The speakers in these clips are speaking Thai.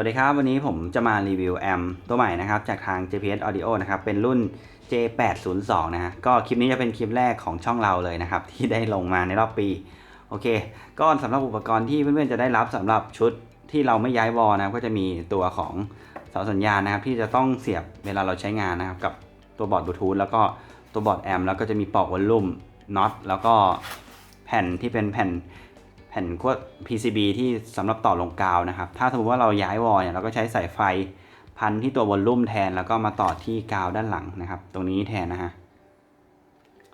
วัสดีครับ วันนี้ผมจะมารีวิวแอมตัวใหม่นะครับ จากทาง JPS Audio นะครับ เป็นรุ่น J802 นะฮะก็คลิปนี้จะเป็นคลิปแรกของช่องเราเลยนะครับ ที่ได้ลงมาในรอบปี โอเค ก็สำหรับอุปกรณ์ที่เพื่อนๆจะได้รับสำหรับชุดที่เราไม่ย้ายวอลนะครับ ก็จะมีตัวของเสาสัญญาณนะครับ ที่จะต้องเสียบเวลาเราใช้งานนะครับ กับตัวบอร์ดบลูทูธแล้วก็ตัวบอร์ดแอมแล้วก็จะมีปลอกวอลลุ่มน็อตแล้วก็แผ่นที่เป็นแผ่น ผ่นขั้ว PCB ที่สำหรับต่อลงกาวนะครับ ถ้าสมมติว่าเราย้ายวอลเนี่ยเราก็ใช้สายไฟพันที่ตัววอลลุ่มแทนแล้วก็มาต่อที่กาวด้านหลังนะครับ ตรงนี้แทนนะฮะ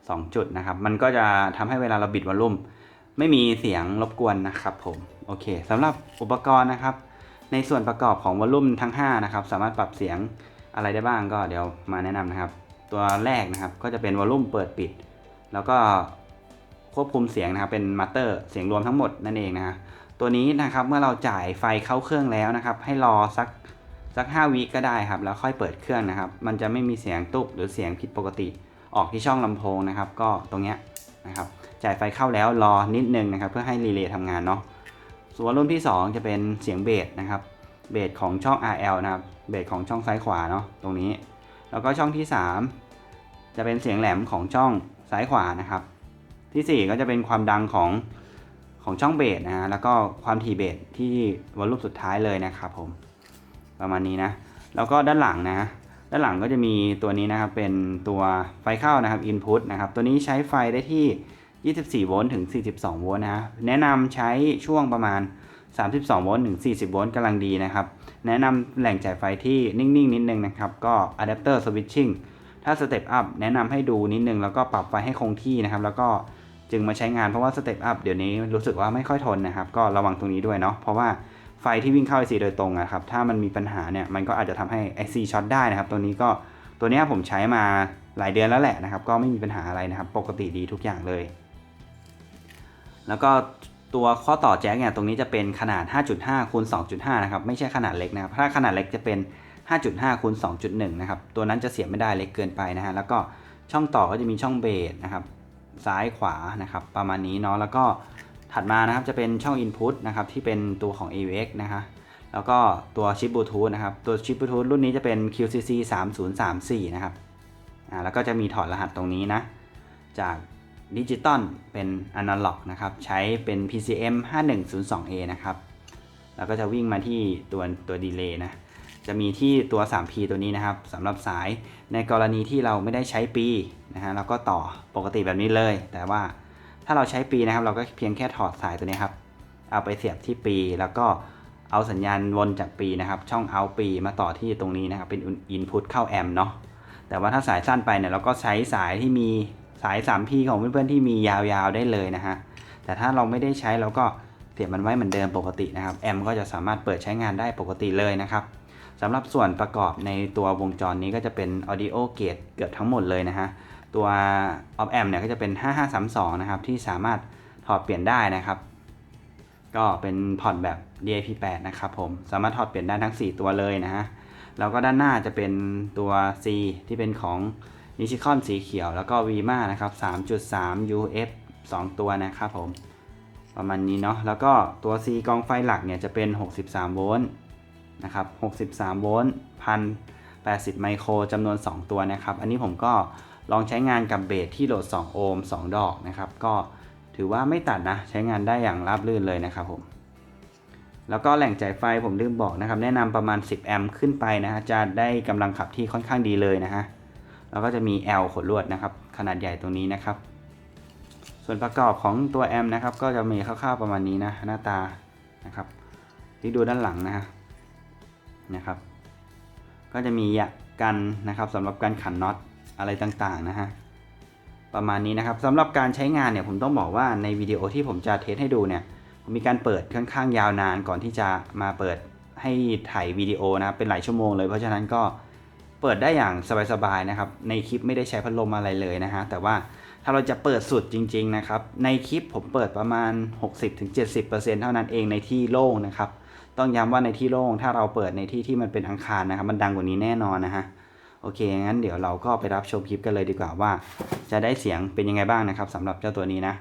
สองจุดนะครับ มันก็จะทำให้เวลาเราบิดวอลลุ่มไม่มีเสียงรบกวนนะครับผม โอเคสำหรับอุปกรณ์นะครับ ในส่วนประกอบของวอลลุ่มทั้ง 5 นะครับ สามารถปรับเสียงอะไรได้บ้างก็เดี๋ยวมาแนะนำนะครับ ตัวแรกนะครับก็จะเป็นวอลลุ่มเปิดปิด แล้วก็ ควบคุมเสียงนะครับเป็นมาสเตอร์เสียงรวมทั้งหมดนั่นเองนะฮะตัวนี้นะครับเมื่อเราจ่ายไฟเข้าเครื่องแล้วนะครับ ให้รอสักสัก5วิก็ได้ครับ แล้วค่อยเปิดเครื่องนะครับ มันจะไม่มีเสียงตุ๊บหรือเสียงผิดปกติ ออกที่ช่องลำโพงนะครับ ก็ตรงเนี้ยนะครับ จ่ายไฟเข้าแล้วรอนิดนึงนะครับ เพื่อให้รีเลย์ทำงานเนาะส่วนรุ่นที่ 2 จะเป็นเสียงเบสนะครับเบสของช่อง RL นะครับเบสของช่องซ้ายขวาเนาะตรงนี้ แล้วก็ช่องที่ 3 จะเป็นเสียงแหลมของช่องซ้ายขวานะครับ ที่ 4 ก็จะเป็นความดังของของช่องเบสนะฮะแล้วก็ความถี่เบสที่วอลลุ่มสุดท้ายเลยนะครับผมประมาณนี้นะ แล้วก็ด้านหลังนะด้านหลังก็จะมีตัวนี้นะครับเป็นตัวไฟเข้านะครับ input นะครับตัวนี้ใช้ไฟได้ที่ 24 โวลต์ถึง 42 โวลต์นะฮะแนะนำใช้ช่วงประมาณ 32 โวลต์ถึง 40 โวลต์กำลังดีนะครับ แนะนำแหล่งจ่ายไฟที่นิ่งๆ นิดนึงนะครับ ก็ adapter switching ถ้าสเต็ปอัพแนะนำให้ดูนิดนึง แล้วก็ปรับไฟให้คงที่นะครับ แล้วก็ จึงมาใช้งานเพราะว่าสเต็ปอัพเดี๋ยวนี้รู้สึกว่าไม่ค่อยทนนะครับ ก็ระวังตรงนี้ด้วยเนาะเพราะว่าไฟที่วิ่งเข้า IC โดยตรงอะครับถ้ามันมีปัญหาเนี่ยมันก็อาจจะทำให้ IC ช็อตได้นะครับ ตัวนี้ก็ตัวนี้ผมใช้มาหลายเดือนแล้วแหละนะครับ ก็ไม่มีปัญหาอะไรนะครับ ปกติดีทุกอย่างเลย แล้วก็ตัวข้อต่อแจ็คเนี่ยตรงนี้จะเป็นขนาด 5.5คูณ2.5 นะครับ ไม่ใช่ขนาดเล็กนะครับ ถ้าขนาดเล็กจะเป็น 5.5คูณ2.1 นะครับ ตัวนั้นจะเสียบไม่ได้เล็กเกินไปนะฮะ แล้วก็ช่องต่อก็จะมีช่องเบสนะครับ ซ้ายขวานะครับประมาณนี้เนาะแล้วก็ถัดมานะครับจะเป็นช่อง Input นะครับที่เป็นตัวของ AUX นะคะแล้วก็ตัวชิปบลูทูธนะครับ ตัวชิปบลูทูธรุ่นนี้จะเป็น QCC 3034นะครับอ่าแล้วก็จะมีถอดรหัสตรงนี้นะ จากดิจิตอลเป็นอนาล็อกนะครับ ใช้เป็น PCM 5102A นะครับ แล้วก็จะวิ่งมาที่ตัวตัวดีเลย์นะ จะมีที่ตัว 3P ตัวนี้นะครับสำหรับสายในกรณีที่เราไม่ได้ใช้ปีนะฮะเราก็ต่อปกติแบบนี้เลย แต่ว่าถ้าเราใช้ปีนะครับ เราก็เพียงแค่ถอดสายตัวนี้ครับ เอาไปเสียบที่ปี แล้วก็เอาสัญญาณวนจากปีนะครับ ช่อง out ปีมาต่อที่ตรงนี้นะครับ เป็น input เข้าแอมเนาะแต่ว่าถ้าสายสั้นไปเนี่ยเราก็ใช้สายที่มีสาย 3P ของเพื่อนๆที่มียาวๆได้เลยนะฮะแต่ถ้าเราไม่ได้ใช้เราก็เสียบมันไว้เหมือนเดิมปกตินะครับแอมก็จะสามารถเปิดใช้งานได้ปกติเลยนะครับ สำหรับส่วนประกอบในตัววงจรนี้ก็จะเป็น audio gate เกือบทั้งหมดเลยนะฮะ ตัว op amp เนี่ยก็จะเป็น 5532 นะครับ ที่สามารถถอดเปลี่ยนได้นะครับ ก็เป็นพอร์ตแบบ DIP8 นะครับผม สามารถถอดเปลี่ยนได้ทั้ง 4 ตัวเลยนะฮะ แล้วก็ด้านหน้าจะเป็นตัว C ที่เป็นของนิชิคอนสีเขียว แล้วก็ VMA นะครับ 3.3 UF 2 ตัวนะครับผม ประมาณนี้เนาะ แล้วก็ตัว C กองไฟหลักเนี่ยจะเป็น 63 โวลต์ นะครับ63 โวลต์1,080 ไมโครจำนวน 2 ตัวนะครับ อันนี้ผมก็ลองใช้งานกับเบสที่โหลด 2 โอห์ม 2 ดอกนะครับ ก็ถือว่าไม่ตัดนะ ใช้งานได้อย่างราบรื่นเลยนะครับผม แล้วก็แหล่งจ่ายไฟผมลืมบอกนะครับ แนะนำประมาณ 10 แอมป์ขึ้นไปนะฮะ จะได้กำลังขับที่ค่อนข้างดีเลยนะฮะ แล้วก็จะมี L ขดลวดนะครับ ขนาดใหญ่ตรงนี้นะครับ ส่วนประกอบของตัวแอมนะครับ ก็จะมีคร่าวๆประมาณนี้นะ หน้าตานะครับ ที่ดูด้านหลังนะฮะ นะครับ ก็จะมีกันนะครับสำหรับการขันน็อตอะไรต่างๆนะฮะประมาณนี้นะครับสำหรับการใช้งานเนี่ยผมต้องบอกว่าในวิดีโอที่ผมจะเทสให้ดูเนี่ยผมมีการเปิดค่อนข้างยาวนานก่อนที่จะมาเปิดให้ถ่ายวิดีโอนะครับเป็นหลายชั่วโมงเลยเพราะฉะนั้นก็เปิดได้อย่างสบายๆนะครับในคลิปไม่ได้ใช้พัดลมอะไรเลยนะฮะแต่ว่าถ้าเราจะเปิดสุดจริง ๆนะครับ ในคลิปผมเปิดประมาณ 60-70%เท่านั้นเองในที่โล่งนะครับ ต้องย้ำว่าในที่โล่งถ้าเราเปิดในที่ที่มันเป็นอังคารนะครับ มันดังกว่านี้แน่นอนนะฮะโอเคงั้นเดี๋ยวเราก็ไปรับชมคลิปกันเลยดีกว่าว่า จะได้เสียงเป็นยังไงบ้างนะครับสำหรับเจ้าตัวนี้นะ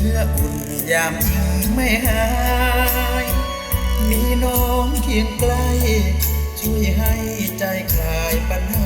เนื้ออุ่นยามทิ้งไม่หายมีน้องเคียงใกล้ช่วยให้ใจคลายปัญหา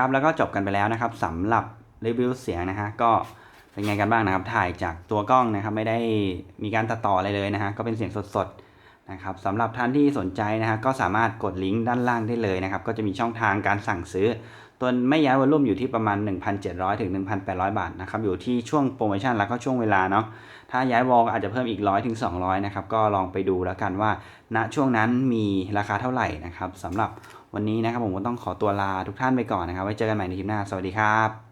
ครับ แล้วก็จบกันไปแล้วนะครับสำหรับรีวิวเสียงนะฮะก็เป็นไงกันบ้างนะครับ ถ่ายจากตัวกล้องนะครับ ไม่ได้มีการตัดต่ออะไรเลยนะฮะก็เป็นเสียงสดๆนะครับสำหรับท่านที่สนใจนะฮะก็สามารถกดลิงก์ด้านล่างได้เลยนะครับ ก็จะมีช่องทางการสั่งซื้อตัวไม่ย้ายวอลุ่มอยู่ที่ประมาณ 1,700 ถึง 1,800 บาทนะครับอยู่ที่ช่วงโปรโมชั่นแล้วก็ช่วงเวลาเนาะถ้าย้ายวอลอาจจะเพิ่มอีก 100 ถึง 200 นะครับก็ลองไปดูแล้วกันว่าณช่วงนั้นมีราคาเท่าไหร่นะครับสำหรับ วันนี้นะครับผมก็ต้องขอตัวลาทุกท่านไปก่อนนะครับ ไว้เจอกันใหม่ในคลิปหน้า สวัสดีครับ